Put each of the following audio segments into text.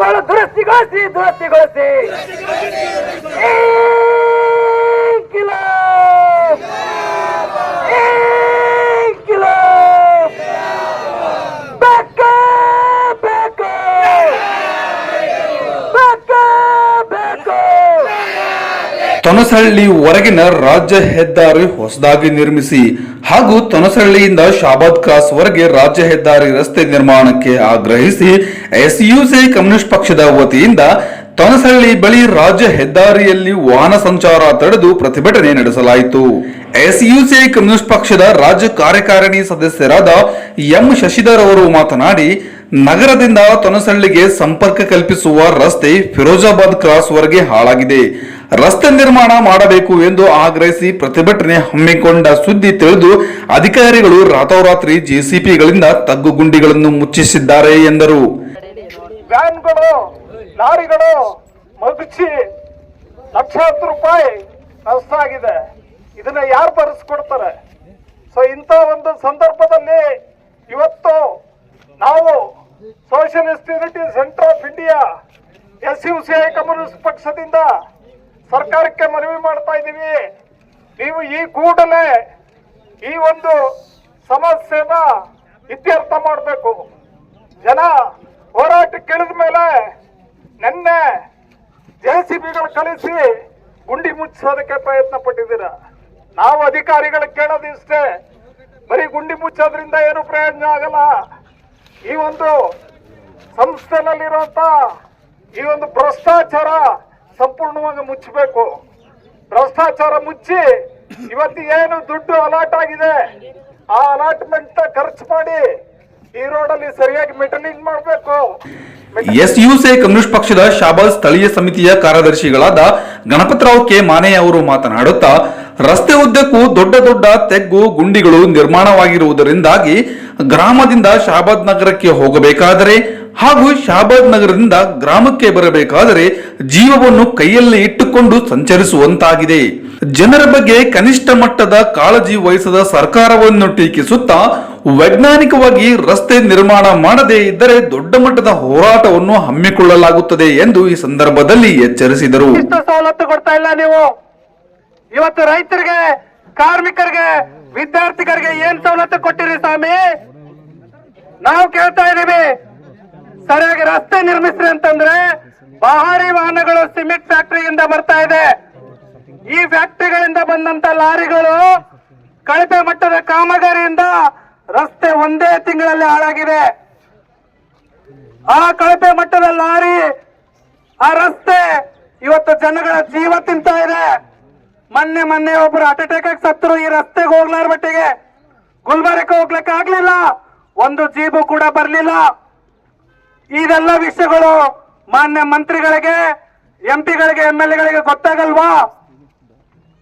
গণনা দুরস্তি করেছি দুরস্তি করেছি। ইনকিলাব! ತೊನಸಹಳ್ಳಿ ಹೊರಗಿನ ರಾಜ್ಯ ಹೆದ್ದಾರಿ ಹೊಸದಾಗಿ ನಿರ್ಮಿಸಿ ಹಾಗೂ ತೊನಸಹಳ್ಳಿಯಿಂದ ಶಾಬಾದ್ ಕ್ರಾಸ್ ವರೆಗೆ ರಾಜ್ಯ ಹೆದ್ದಾರಿ ರಸ್ತೆ ನಿರ್ಮಾಣಕ್ಕೆ ಆಗ್ರಹಿಸಿ ಎಸ್ಯುಸಿ ಕಮ್ಯುನಿಸ್ಟ್ ಪಕ್ಷದ ವತಿಯಿಂದ ತೊನಸಹಳ್ಳಿ ಬಳಿ ರಾಜ್ಯ ಹೆದ್ದಾರಿಯಲ್ಲಿ ವಾಹನ ಸಂಚಾರ ತಡೆದು ಪ್ರತಿಭಟನೆ ನಡೆಸಲಾಯಿತು. ಎಸ್ಯುಸಿ ಕಮ್ಯುನಿಸ್ಟ್ ಪಕ್ಷದ ರಾಜ್ಯ ಕಾರ್ಯಕಾರಿಣಿ ಸದಸ್ಯರಾದ ಎಂ. ಶಶಿಧರ್ ಅವರು ಮಾತನಾಡಿ ನಗರದಿಂದ ತೊನಸಳ್ಳಿಗೆ ಸಂಪರ್ಕ ಕಲ್ಪಿಸುವ ರಸ್ತೆ ಫಿರೋಜಾಬಾದ್ ಕ್ರಾಸ್ ವರೆಗೆ ಹಾಳಾಗಿದೆ. ರಸ್ತೆ ನಿರ್ಮಾಣ ಮಾಡಬೇಕು ಎಂದು ಆಗ್ರಹಿಸಿ ಪ್ರತಿಭಟನೆ ಹಮ್ಮಿಕೊಂಡ ಸುದ್ದಿ ತಿಳಿದು ಅಧಿಕಾರಿಗಳು ರಾತೋರಾತ್ರಿ ಜೆಸಿಪಿಗಳಿಂದ ತಗ್ಗುಗುಂಡಿಗಳನ್ನು ಮುಚ್ಚಿಸಿದ್ದಾರೆ ಎಂದರು. ಲಕ್ಷಾಂತರ ರೂಪಾಯಿ ಆಗಿದೆ ಇದನ್ನ ಯಾರು ಭರಿಸ್ಕೊಡ್ತಾರೆ? ಸೊ ಇಂಥ ಒಂದು ಸಂದರ್ಭದಲ್ಲಿ ಇವತ್ತು ನಾವು Socialist Unity Centre of India S U C I Communist ಪಕ್ಷದಿಂದ ಸರ್ಕಾರಕ್ಕೆ ಮನವಿ ಮಾಡ್ತಾ ಇದ್ದೀವಿ ನೀವು ಈ ಕೂಡಲೇ ಈ ಒಂದು ಸಮಸ್ಯೆನ ಇತ್ಯರ್ಥ ಮಾಡಬೇಕು. ಜನ ಹೋರಾಟಕ್ಕೆ ಕೇಳಿದ ಮೇಲೆ ನಿನ್ನೆ ಜೆ ಸಿ ಬಿಗಳು ಕಳಿಸಿ ಗುಂಡಿ ಮುಚ್ಚೋದಕ್ಕೆ ಪ್ರಯತ್ನ ಪಟ್ಟಿದ್ದೀರ ನಾವು ಅಧಿಕಾರಿಗಳು ಕೇಳೋದು ಇಷ್ಟೇ. ಬರೀ ಗುಂಡಿ ಮುಚ್ಚೋದ್ರಿಂದ ಏನು ಪ್ರಯೋಜನ ಆಗಲ್ಲ. ಈ ಒಂದು ಸಂಸ್ಥೆನಲ್ಲಿರುವಂತ ಈ ಒಂದು ಭ್ರಷ್ಟಾಚಾರ ಸಂಪೂರ್ಣವಾಗಿ ಮುಚ್ಚಬೇಕು. ಭ್ರಷ್ಟಾಚಾರ ಮುಚ್ಚಿ ಇವತ್ತು ಏನು ದುಡ್ಡು ಅಲಾಟ್ ಆಗಿದೆ, ಆ ಅಲಾಟ್ಮೆಂಟ್ ಖರ್ಚು ಮಾಡಿ ಈ ರೋಡಲ್ಲಿ ಸರಿಯಾಗಿ ಮೆಟಲಿಂಗ್ ಮಾಡಬೇಕು. ಎಸ್ಯುಸಿ ಕಮ್ಯುನಿಸ್ಟ್ ಪಕ್ಷದ ಶಾಬಾಜ್ ಸ್ಥಳೀಯ ಸಮಿತಿಯ ಕಾರ್ಯದರ್ಶಿಗಳಾದ ಗಣಪತರಾವ್ ಕೆ ಮಾನೆ ಅವರು ಮಾತನಾಡುತ್ತಾ, ರಸ್ತೆ ಉದ್ದಕ್ಕೂ ದೊಡ್ಡ ದೊಡ್ಡ ತೆಗ್ಗು ಗುಂಡಿಗಳು ನಿರ್ಮಾಣವಾಗಿರುವುದರಿಂದಾಗಿ ಗ್ರಾಮದಿಂದ ಶಾಬಾದ್ ನಗರಕ್ಕೆ ಹೋಗಬೇಕಾದರೆ ಹಾಗೂ ಶಾಬಾದ್ ನಗರದಿಂದ ಗ್ರಾಮಕ್ಕೆ ಬರಬೇಕಾದರೆ ಜೀವವನ್ನು ಕೈಯಲ್ಲಿ ಇಟ್ಟುಕೊಂಡು ಸಂಚರಿಸುವಂತಾಗಿದೆ. ಜನರ ಬಗ್ಗೆ ಕನಿಷ್ಠ ಮಟ್ಟದ ಕಾಳಜಿ ವಹಿಸದ ಸರ್ಕಾರವನ್ನು ಟೀಕಿಸುತ್ತಾ ವೈಜ್ಞಾನಿಕವಾಗಿ ರಸ್ತೆ ನಿರ್ಮಾಣ ಮಾಡದೇ ಇದ್ದರೆ ದೊಡ್ಡ ಮಟ್ಟದ ಹೋರಾಟವನ್ನು ಹಮ್ಮಿಕೊಳ್ಳಲಾಗುತ್ತದೆ ಎಂದು ಈ ಸಂದರ್ಭದಲ್ಲಿ ಎಚ್ಚರಿಸಿದರು. ಸವಲತ್ತು ಕೊಡ್ತಾ ಇಲ್ಲ ನೀವು. ಇವತ್ತು ರೈತರಿಗೆ, ಕಾರ್ಮಿಕರಿಗೆ, ವಿದ್ಯಾರ್ಥಿಗಳಿಗೆ ಏನ್ ಸವಲತ್ತು ಕೊಟ್ಟಿರಿ ಸ್ವಾಮಿ? ನಾವು ಕೇಳ್ತಾ ಇದೀವಿ ಸರಿಯಾಗಿ ರಸ್ತೆ ನಿರ್ಮಿಸ್ರಿ ಅಂತಂದ್ರೆ ಭಾರಿ ವಾಹನಗಳು ಸಿಮೆಂಟ್ ಫ್ಯಾಕ್ಟರಿಯಿಂದ ಬರ್ತಾ ಇದೆ. ಈ ಫ್ಯಾಕ್ಟರಿಗಳಿಂದ ಬಂದಂತ ಲಾರಿಗಳು ಕಳಪೆ ಮಟ್ಟದ ಕಾಮಗಾರಿಯಿಂದ ರಸ್ತೆ ಒಂದೇ ತಿಂಗಳಲ್ಲಿ ಹಾಳಾಗಿದೆ. ಆ ಕಳಪೆ ಮಟ್ಟದ ಲಾರಿ, ಆ ರಸ್ತೆ ಇವತ್ತು ಜನಗಳ ಜೀವ ತಿಂತಾ ಇದೆ. ಮೊನ್ನೆ ಮೊನ್ನೆ ಒಬ್ರು ಹಾರ್ಟ್ ಅಟ್ಯಾಕ್ ಆಗಿ ಸತ್ತರು, ಈ ರಸ್ತೆಗೆ ಹೋಗ್ಲಾರ ಮಟ್ಟಿಗೆ ಗುಲ್ಬರ್ಗಕ್ಕೆ ಹೋಗ್ಲಿಕ್ಕೆ ಆಗ್ಲಿಲ್ಲ. ಒಂದು ಜೀಬು ಕೂಡ ಬರ್ಲಿಲ್ಲ. ಇದೆಲ್ಲ ವಿಷಯಗಳು ಮಾನ್ಯ ಮಂತ್ರಿಗಳಿಗೆ ಎಂ ಪಿಗಳಿಗೆ ಎಂ ಎಲ್ ಎಗಳಿಗೆ ಗೊತ್ತಾಗಲ್ವಾ?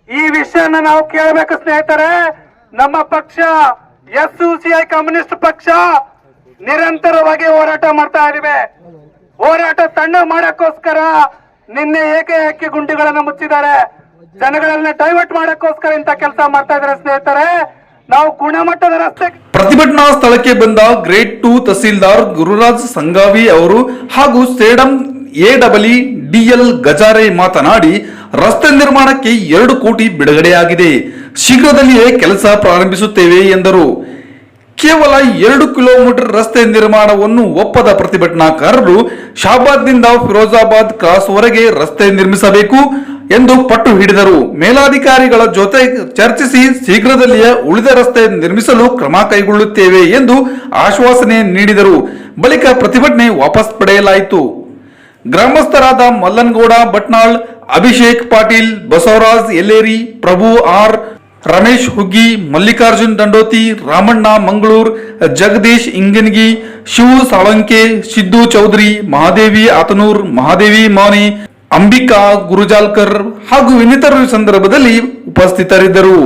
ಈ ವಿಷಯನ ನಾವು ಕೇಳಬೇಕು ಸ್ನೇಹಿತರೆ, ನಮ್ಮ ಪಕ್ಷ, S U C I Communist ಪಕ್ಷ ನಿರಂತರವಾಗಿ ಹೋರಾಟ ಮಾಡ್ತಾ ಇದ್ದೀವಿ. ಹೋರಾಟ ತಣ್ಣ ಮಾಡಕ್ಕೋಸ್ಕರ ನಿನ್ನೆ ಏಕೆ ಏಕೆ ಗುಂಡಿಗಳನ್ನು ಮುಚ್ಚಿದ್ದಾರೆ? ಜನಗಳನ್ನ ಡೈವರ್ಟ್ ಮಾಡಕ್ಕೋಸ್ಕರ ಇಂತ ಕೆಲಸ ಮಾಡ್ತಾ ಇದಾರೆ ಸ್ನೇಹಿತರೆ. ನಾವು ಗುಣಮಟ್ಟದ ರಸ್ತೆ ಪ್ರತಿಭಟನಾ ಸ್ಥಳಕ್ಕೆ ಬಂದ ಗ್ರೇಡ್ ಟು ತಹಸೀಲ್ದಾರ್ ಗುರುರಾಜ್ ಸಂಗಾವಿ ಅವರು ಹಾಗೂ ಸೇಡಂ ಎ ಡಬಲಿ ಡಿಎಲ್ ಗಜಾರೆ ಮಾತನಾಡಿ, ರಸ್ತೆ ನಿರ್ಮಾಣಕ್ಕೆ ಎರಡು ಕೋಟಿ ಬಿಡುಗಡೆಯಾಗಿದೆ. ಶೀಘ್ರದಲ್ಲಿಯೇ ಕೆಲಸ ಪ್ರಾರಂಭಿಸುತ್ತೇವೆ ಎಂದರು. ಕೇವಲ ಎರಡು ಕಿಲೋಮೀಟರ್ ರಸ್ತೆ ನಿರ್ಮಾಣವನ್ನು ಒಪ್ಪದ ಪ್ರತಿಭಟನಾಕಾರರು ಶಾಬಾದ್ನಿಂದ ಫಿರೋಜಾಬಾದ್ ಕ್ರಾಸ್ವರೆಗೆ ರಸ್ತೆ ನಿರ್ಮಿಸಬೇಕು. ಎಂದು ಪಟ್ಟು ಹಿಡಿದರು. ಮೇಲಾಧಿಕಾರಿಗಳ ಜೊತೆ ಚರ್ಚಿಸಿ ಶೀಘ್ರದಲ್ಲಿಯೇ ಉಳಿದ ರಸ್ತೆ ನಿರ್ಮಿಸಲು ಕ್ರಮ ಕೈಗೊಳ್ಳುತ್ತೇವೆ ಎಂದು ಆಶ್ವಾಸನೆ ನೀಡಿದರು. ಬಳಿಕ ಪ್ರತಿಭಟನೆ ವಾಪಸ್ ಪಡೆಯಲಾಯಿತು. ಗ್ರಾಮಸ್ಥರಾದ ಮಲ್ಲನ್ಗೌಡ, ಭಟ್ನಾಳ್, ಅಭಿಷೇಕ್ ಪಾಟೀಲ್, ಬಸವರಾಜ್ ಎಲ್ಲೇರಿ, ಪ್ರಭು ಆರ್, ರಮೇಶ್ ಹುಗ್ಗಿ, ಮಲ್ಲಿಕಾರ್ಜುನ್ ದಂಡೋತಿ, ರಾಮಣ್ಣ ಮಂಗಳೂರ್, ಜಗದೀಶ್ ಇಂಗನ್ಗಿ, ಶಿವು ಸಾಳಂಕೆ, ಸಿದ್ದು ಚೌಧರಿ, ಮಹಾದೇವಿ ಆತನೂರ್, ಮಹಾದೇವಿ ಮಾನಿ ಅಂಬಿಕಾ ಗುರುಜಾಲ್ಕರ್ ಹಾಗೂ ಇನ್ನಿತರರು ಸಂದರ್ಭದಲ್ಲಿ ಉಪಸ್ಥಿತರಿದ್ದರು.